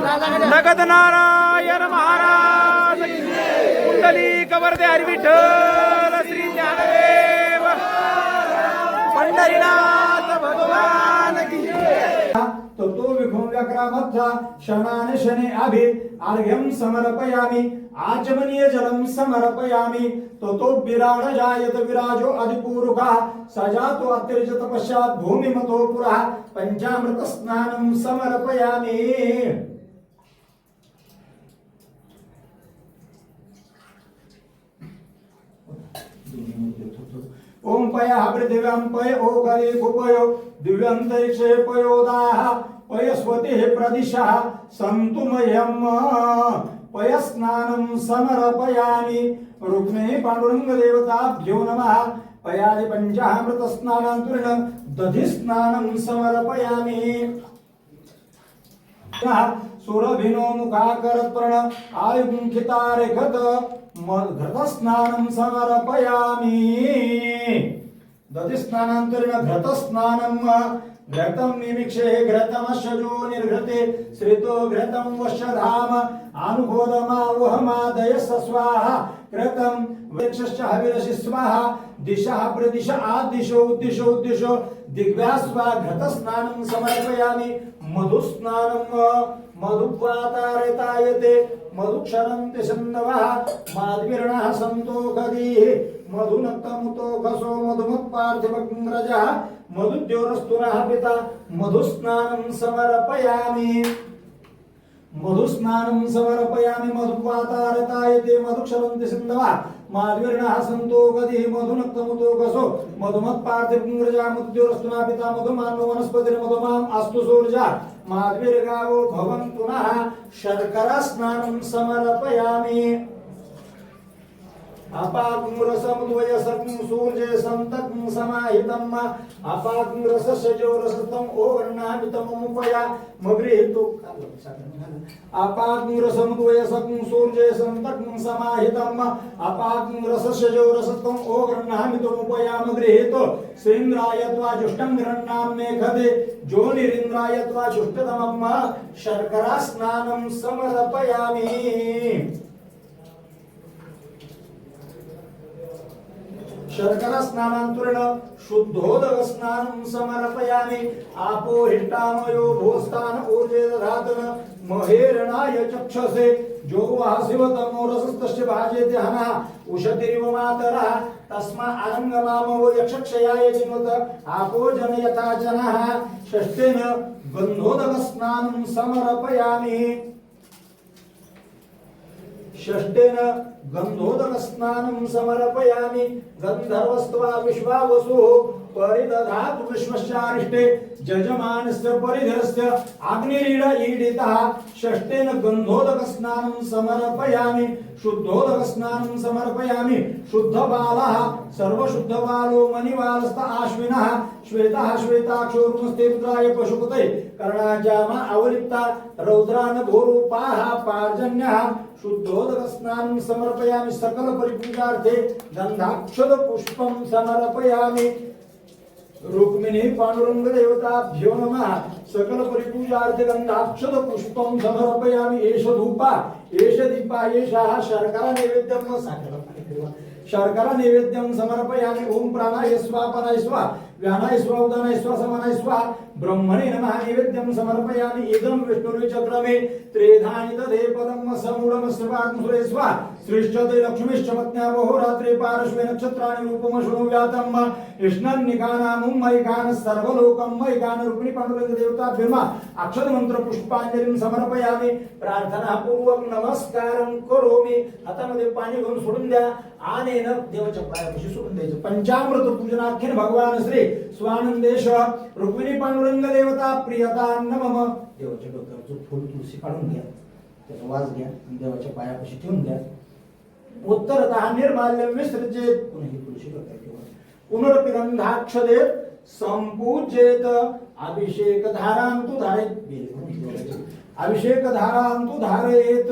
नगद नारायण महाराज कुंडली कवर्दे हरिविठ्ठल श्री ज्ञानदेव। पंढरीनाथ भगवान की ततो विभुव्यक्रामत्था शनानि शने अभि अर्घ्यं समर्पयामि आचमनीय जलं समर्पयामि। ततो विराड जायत विराजो अधिपूरुका स जातो अत्यर्जत पश्चात् भूमिमतो पुरः पञ्चामृत स्नानं समर्पयामि। ओम पय पृथिव्यां पय ओकरे कुपयो दिव्यन्तरिक्षे पयोदाः पयस्वतिः प्रदिशः सन्तु मह्यम् पयस्नानं समर्पयामि। रुक्मिणी पाण्डुरङ्गदेवताभ्यो नमः। पयादि पञ्चामृतस्नानान्तुर्न दधिस्नानं समर्पयामि। सुरभिनो मुखाकरत्रण आयुमुखितारेखत घृतस्नानं समर्पयामि। दधिस्नानान्तरेण घृतस्नानं घृतं निमिक्षे घृतमशजो निर्घृते श्रितो घृतं वशधाम आनुबोधमावहमादय स्वाहा कृतं वृक्षश्च हविरसि स्वाहा दिशः प्रदिश आदिशो उद्दिशो उद्दिशो दिग्व्यास्वा घृतस्नानं समर्पयामि। मधुस्नानं मधुपातारतायते मधुक्षरन्ति सन्नवः माद्विर्णः सन्तोषधीः मधुनक्तमुतोकसो मधुमत्पार्थिवग्रजः मधुद्योरस्तुरः पिता मधुस्नानं समर्पयामि। मधुस्नानं समर्पयामि मधुपातारतायते मधुक्षरन्ति सिन्धवः। माद्विर्णः सन्तो गतिः मधुनक्तमुतोकसो मधुमत्पार्थिवग्रजा मधुद्योरस्तुना पिता मधुमानो वनस्पतिर्मधुमाम् अस्तु सूर्या। माद्विर्गावो भवन्तु नः शर्करस्नानं समर्पयामि। अपाकुरसमुद्वयसकं सूर्ये सन्तकं समाहितम् अपाकुरसस्यजोरसतं ओवर्णामितमुपया मगृहीतु अपाकुरसमुद्वयसकं सूर्ये सन्तकं समाहितम् अपाकुरसस्यजोरसतं ओवर्णामितमुपया मगृहीतु श्रीन्द्राय त्वा जुष्टं गृह्णां मेघदे। जोनिरिन्द्राय त्वा जुष्टतमम् शर्करा स्नानं समर्पयामि। शर्करा स्नानान्तरेण शुद्धोदक स्नान समर्पयामि। आपो हिष्टामयो भूस्थान ऊर्जे महेरणाय चक्षसे। जो वासिवतमो रसस्तस्य भाजेति हनः। उशतिरिव मातरः। तस्मा आरङ्गमामो यक्षक्षयाय जिन्वत आपो जनयथा जनः। षष्ठेन गन्धोदकस्नानं समर्पयामि। षष्ठेन गन्धोदक स्नानं समर्पयामि गन्धर्वस्त्वा विश्वावसुः परिदधातु विश्वस्यारिष्टे जजमानस्य परिधरस्य अग्निरीड ईडितः षष्टेन गन्धोदक समर्पयामि शुद्धोदकस्नानं समर्पयामि शुद्धबालः सर्वशुद्धबालो मणिवालस्त आश्विनः श्वेतः श्वेताक्षोरुमस्ते रुद्राय पशुपते कर्णाजामा अवलिप्ता रौद्रानभोरूपाः पार्जन्यः शुद्धोदकस्नानं समर्पयामि सकल परिपूजार्थे गन्धाक्षद पुष्पं समर्पयामि। रुक्मिणी पांडुरंग देवताभ्यो नमः। सकल परिपूजार्थे पुष्पं समर्पयामि। एष धूपा एष दीपा एषः शर्करा नैवेद्यं साकल शर्करा नैवेद्यं समर्पयामि। ओम प्राणाय स्वापनाय स्वा व्यानाय स्वा उदानाय स्वा समानाय स्वा ब्रह्मणे नमः नैवेद्यं समर्पयामि इदं विष्णुर्चक्रमे त्रेधानि तदे पदं समूढं स्रवाग्ं लक्ष्मीश्च रात्रे पार्श्वे नक्षत्राणि रूपम वा कृष्णन्निकानामुं मयिकान् सर्वलोकं मयिकान् रुक्मिणी पाण्डुरंग देवताभ्यर्मा अक्षत मंत्र समर्पयामि। प्रार्थना पूर्वक नमस्कारं करोमि। हातामध्ये पाणी घेऊन सोडून द्या आनेन देवाच्या पायापाशी सोडून द्यायचं पंचामृत पूजनाख्यन भगवान श्री स्वानंदेश रुक्मिणी पांडुरंग देवता प्रियता नमम देवाच्या डोक्यावरचं फुल तुळशी काढून घ्या। त्याचा वास घ्या। आणि देवाच्या पायापाशी ठेवून द्या उत्तरतः निर्माल्य विसर्जेत पुनः ही तुळशी डोक्यात ठेवा पुनरपि गंधाक्षदेत संपूजेत अभिषेक धारांतु तु अभिषेक धारांतु धारयेत।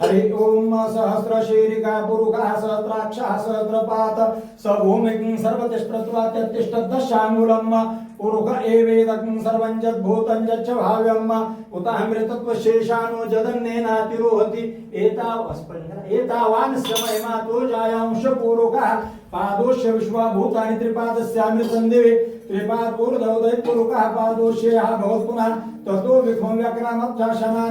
हरि ओम सहस्र शीरिका पुरुषः सहस्राक्षः सहस्रपात। स भूमिं सर्वतिष्ठत्वा त्यतिष्ठ दशाङ्गुलम्। पुरुष एवेदग्ं सर्वं यद्भूतं शेषानो भाव्यम् उतामृतत्वशेषानो जदन्नेनातिरोहति एतावान् समयमातोजायांश पूरुकः पूर्वकः पादोष्य विश्वाभूतानि त्रिपादस्यामृतं दिवे। त्रिपादपूर्धौदय पादोष्यः भवत् पुनः। ततो विघ्नं व्यक्रामत्या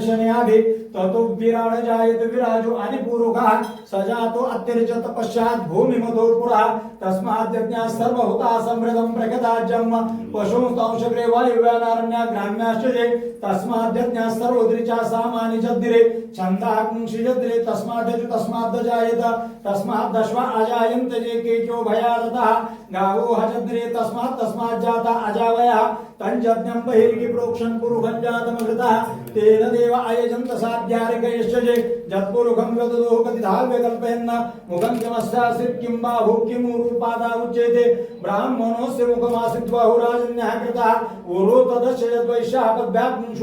शनि आधी ततो विराड जायत विराजो अनिपूर्वकः सजातो अत्यर्चत पश्चात् भूमिमतो पुरः तस्मात् यज्ञाः सर्वभूता समृद्धं प्रकटाज्यम् पशुंस्तांशग्रे वायुव्यानारण्या ग्राम्याश्चये तस्मात् यज्ञाः सर्वोदृचा सामानि जद्दिरे छन्दाः पुंसि जद्दिरे तस्मात् यजु तस्मात् जायत तस्मात् दश्वा अजायन्त जे केचो भयारतः गावो हजद्रे तस्मात् तस्मात् जाता अजावयः। तञ्जज्ञं बहिर्गि प्रोक्षन् पुरुषं जातमकृतः तेन देव अयजन्त साध्यारिकयश्च जे। जत्पुरुषं गतदो कल्पयन्न व्यकल्पयन्न मुखं किमस्यासीत् किं बाहु किम् रूपादा उच्यते ब्राह्मणोऽस्य मुखमासीत् बाहुराजन्यः कृतः उरु तदश्च यद्वैश्यः पद्भ्याग्ं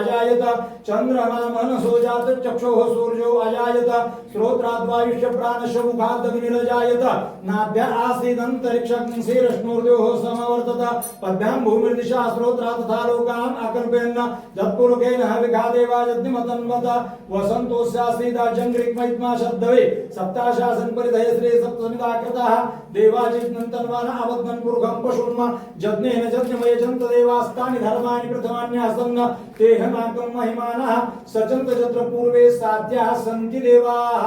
अजायत। चन्द्रमा मनसो जात सूर्यो अजायत। श्रोत्राद्वायुष्य प्राणस्य मुखादग्निरजायत नाभ्य आसीदन्तरिक्षग्निशीरश्मूर्योः समवर्तत। पद्भ्यां भूमिर्दिशा श्रोत्रा तथा लोकान् अकल्पयन् जत्पुरुकेन विघादेवा यज्ञमतन्वत वसन्तोस्यासीदा जङ्घ्रिक्मैत्मा शब्दवे सप्ताशासन् परिधय श्री सप्तसमिता कृतः देवाजित्नन्तन्वान अवग्नन् पुरुषं पशुन्म जज्ञेन जज्ञमय जन्त देवास्तानि धर्माणि प्रथमान्यासन् तेहनाकं महिमानः सचन्त जत्र पूर्वे साध्याः सन्ति देवाः।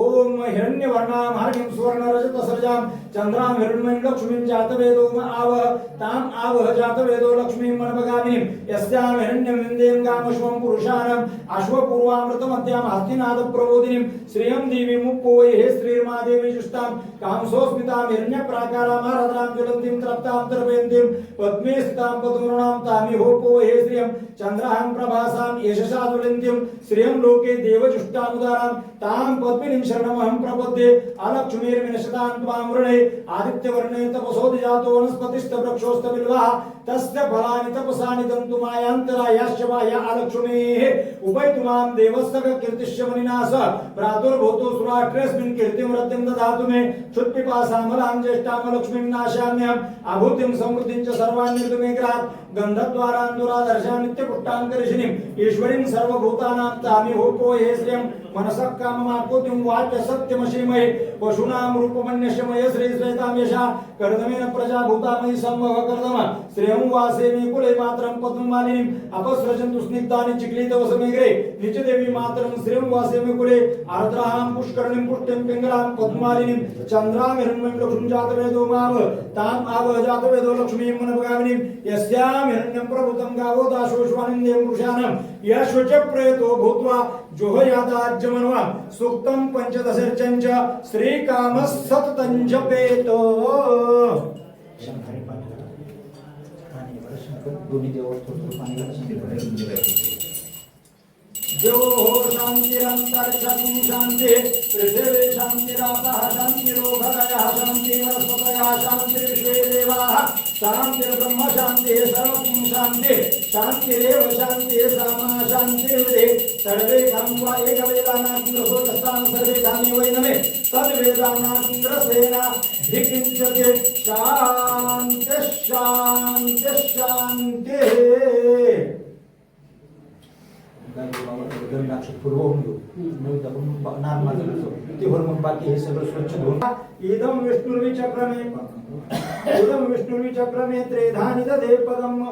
ॐ हिरण्यवर्णां हरिं सुवर्णरजतसृजां चन्द्रां हिरण्मयं लक्ष्मीं जातवेदो आवह ताम् आवह जातवेदो लक्ष्मीं मनभगामिनीं यस्यां हिरण्यं विन्दें कामश्वं पुरुषाणम् अश्वपूर्वामृतमद्यां हस्तिनादप्रबोधिनीं श्रियं देवीं मुप्पोये श्रीर्मादेवी जुष्टां कांसोऽस्मितां हिरण्यप्राकारामाराधां ज्वलन्तीं तृप्तां तर्पयन्तीं पद्मे स्थितां पदुरुणां तामिहोपो हे श्रियं चन्द्रां प्रभासां यशसा ज्वलन्तीं श्रियं लोके देवजुष्टामुदारां तां पद्मिनीं शरणमहं प्रपद्ये अलक्ष्मीर्विनशतां त्वां वृणे आदित्यवर्णे तपसोदिजातो वनस्पतिस्तवृक्षोस्तबिल्वः तस्य फलानि तपसानि दन्तु मायान्तरायाश्च उपैतुमां देवस्य कीर्तिश्च मनिनास प्रादुर्भूतो सुराष्ट्रेऽस्मिन् कीर्तिं रतिं ददातु मे। क्षुत्पिपासामलां ज्येष्ठामलक्ष्मीं नाशाम्यहम्। अभूतिं समृद्धिं च सर्वान् निर्तु मे ग्रात्। गन्धद्वारान् दुरादर्शां नित्यपुष्टाङ्कर्षिणीम् ईश्वरीं सर्वभूतानां तामि होपो हे श्रियं मनसः काममाकोतिं वाच्य सत्यमशीमहे। पशूनां रूपमन्यशमये श्री कर्दमेन प्रजा भूतामयि संभव कर्दम। श्रेयं वासे मे कुले मातरं पद्ममालिनीम् अपस्रजन्तु स्निग्धानि चिक्लितव समेग्रे मातरं श्रेयं वासे मे कुले। आर्द्रां पुष्करणीं पुष्टिं पिङ्गलां पद्ममालिनीं। चन्द्रां हिरण्मयं लक्ष्मीं जातवेदो माव ताम् आव जातवेदो लक्ष्मीं मनभगामिनीं यस्या हिरण्यं प्रभुतं गावो दाशोश्वानिं देवं पुरुषाणं यश्वच प्रयतो भूत्वा जोहयादाज्यमन्वा। सूक्तं पञ्चदशर्चञ्च श्रीकामः सततं जपेतो शंकरी पाणी दोन्ही देव पाणी शंकर जो शान्तिरन्तरिक्षं शान्ति पृथिवी शान्तिरापः शान्तिरोगरयः शान्ति शान्तिर्विश्वे देवाः शान्तिर्ब्रह्म सर्वं शान्ति शान्तिरेव शान्तिः। सामा शान्तिर्वे सर्वे काम्वा एकवेदानाग्रसोदस्तान् सर्वे कामे वै नमे तद्वेदानाग्रसेना शान्तिः शान्तिः शान्तिः। घेऊ. आपण माझं ते मग बाकी हे सगळं स्वच्छ धुवून. इदम विष्णुर्वी चक्रमे इदम विष्णुर्वी चक्रमे त्रेधानि दधे पदम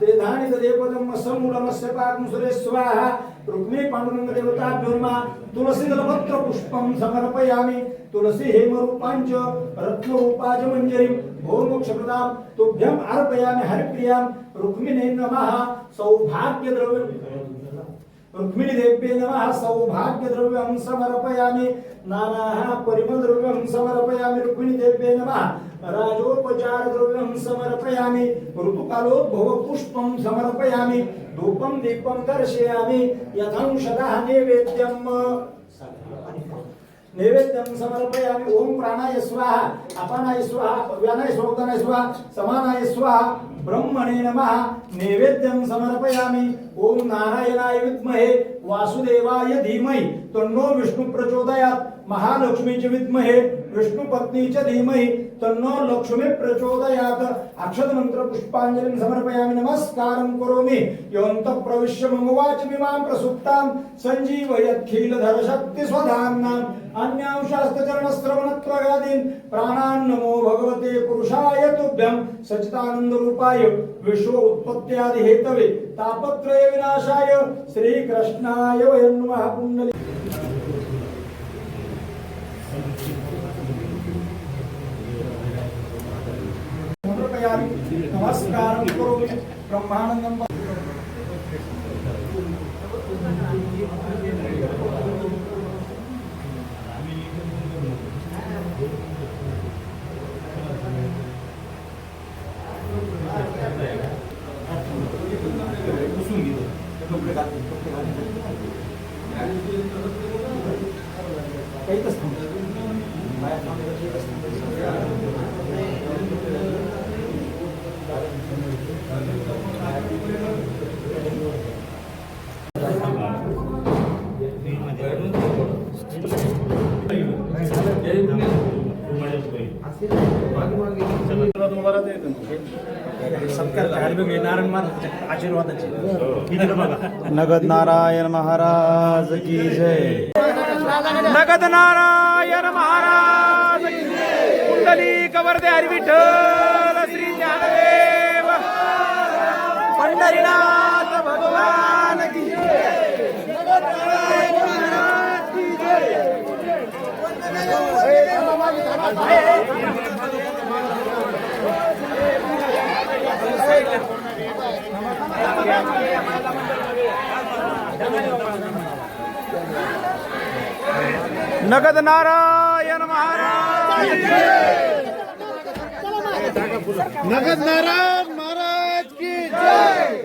त्रेधानि दधे पदम समूलमस्य पाकं सुरे स्वाहा रुक्मी पांडुरंग देवताभ्योर्मा तुलसी दलपत्र पुष्पं समर्पयामि. तुलसी हेमरूपांच रत्नरूपाज मंजरीं भोर्मोक्षप्रदां तुभ्यम् अर्पयामि हरिप्रियां. रुक्मिणे नमः. सौभाग्यद्रव्य रुक्मिणी देव्ये नमः सौभाग्यद्रव्यं समर्पयामि नानाः परिमलद्रव्यं समर्पयामि रुक्मिणी देव्ये नमः राजोपचारद्रव्यं समर्पयामि ऋतुकालोद्भव पुष्पं समर्पयामि धूपं दीपं दर्शयामि यथांशतः नैवेद्यम् नैवेद्यं समर्पयामि ओम प्राणाय स्वाहा अपानाय स्वाहा व्यानाय स्वाहा समानाय स्वाहा ब्रह्मणे नमः। नैवेद्यं समर्पयामि। ओम नारायणाय विद्महे। वासुदेवाय धीमहि। तन्नो विष्णु प्रचोदयात् महालक्ष्मीची विद्महे विष्णू पत्नीच्या धीमहि तन्नो लक्ष्मी प्रचोदयात. अक्षत मंत्र पुष्पांजलिं समर्पयामि नमस्कारं करोमि. योऽन्तः प्रविश्य मम वाचमिमां प्रसुप्तां सञ्जीवयत्खिलधर शक्ति स्वधाम्नाम् अन्यांशास्तचरणश्रवणत्वगादीन् प्राणान् नमो भगवते पुरुषाय तुभ्यं सच्चिदानन्दरूपाय विश्व उत्पत्त्यादि हेतवे तापत्रय विनाशाय श्रीकृष्णाय वयं नमः पुण्डली समर्पयामि नमस्कारं करोमि ब्रह्मानन्दं काहीच थांबलं नगद नारायण महाराज की जय नगद नारायण महाराज की जय. कुंडली कवर्दे हरिविठ्ठल श्री ज्ञानदेव पंढरीनाथ भगवान की जय. नगद नारायण महाराज! नगद नारायण महाराज की जय!